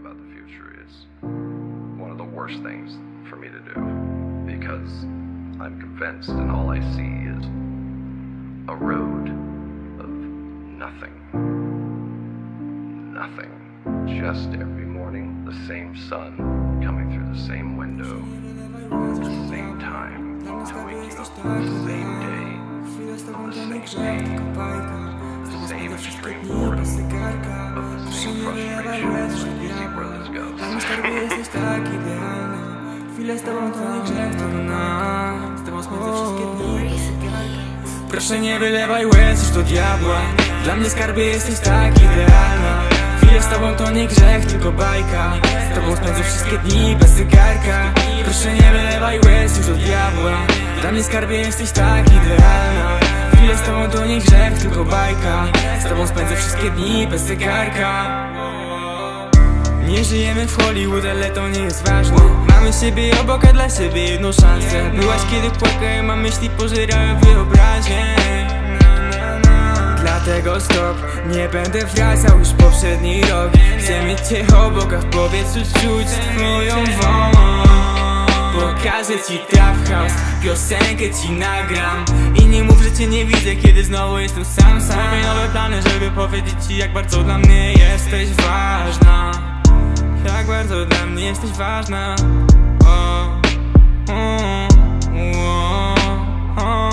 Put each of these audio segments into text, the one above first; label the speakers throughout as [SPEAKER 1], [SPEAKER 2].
[SPEAKER 1] about the future is one of the worst things for me to do because I'm convinced and all I see is a road of nothing. Nothing. Just every morning, the same sun coming through the same window at the same time to wake you up the same day, on the same day, the same extreme boredom of the same frustration
[SPEAKER 2] mnie skarbie jesteś tak idealna Chwilę z tobą to nie grzech, to na Z tobą spędzę wszystkie dni. Proszę nie wylewaj łez już do diabła. Dla mnie skarbie jesteś tak idealna Chwilę z tobą to nie grzech, tylko bajka. Z tobą spędzę wszystkie dni bez zegarka. Proszę nie wylewaj łez już do diabła. Dla mnie skarbie jesteś tak idealna Chwilę z tobą to nie grzech, tylko bajka. Z tobą spędzę wszystkie dni bez zegarka nie żyjemy w Hollywood, ale to nie jest ważne. Mamy siebie obok, a dla siebie jedną szansę. Byłaś kiedy płakałem, a myśli pożerały wyobraźnię. Dlatego stop, nie będę wracał już poprzedni rok. Chcę mieć cię obok, a w powietrzu czuć twoją woń Pokażę ci trap house, piosenkę ci nagram. I nie mów, że cię nie widzę, kiedy znowu jestem sam sam. Nowe plany, żeby powiedzieć ci jak bardzo dla mnie ważna Dla mnie jesteś ważna. O, o, o.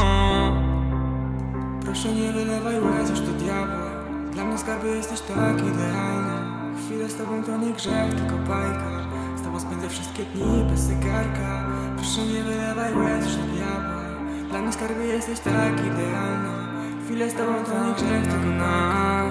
[SPEAKER 2] Proszę nie wylewaj łez już do diabła. Dla mnie skarby jesteś tak idealna. Chwilę z tobą to nie grzech, tylko bajka. Z tobą spędzę wszystkie dni bez zegarka. Proszę nie wylewaj łez już do diabła. Dla mnie skarby jesteś tak idealna. Chwilę z tobą to nie grzech, tylko na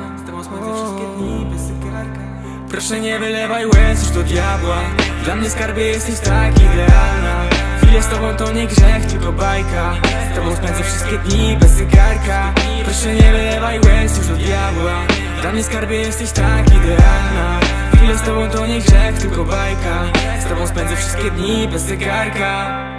[SPEAKER 2] Proszę nie wylewaj łez już do diabła. Dla mnie skarbie jesteś tak idealna. Chwilę z tobą to nie grzech, tylko bajka. Z tobą spędzę wszystkie dni bez zegarka. Proszę nie wylewaj łez już do diabła. Dla mnie skarbie jesteś tak idealna. Chwilę z tobą to nie grzech, tylko bajka. Z tobą spędzę wszystkie dni bez zegarka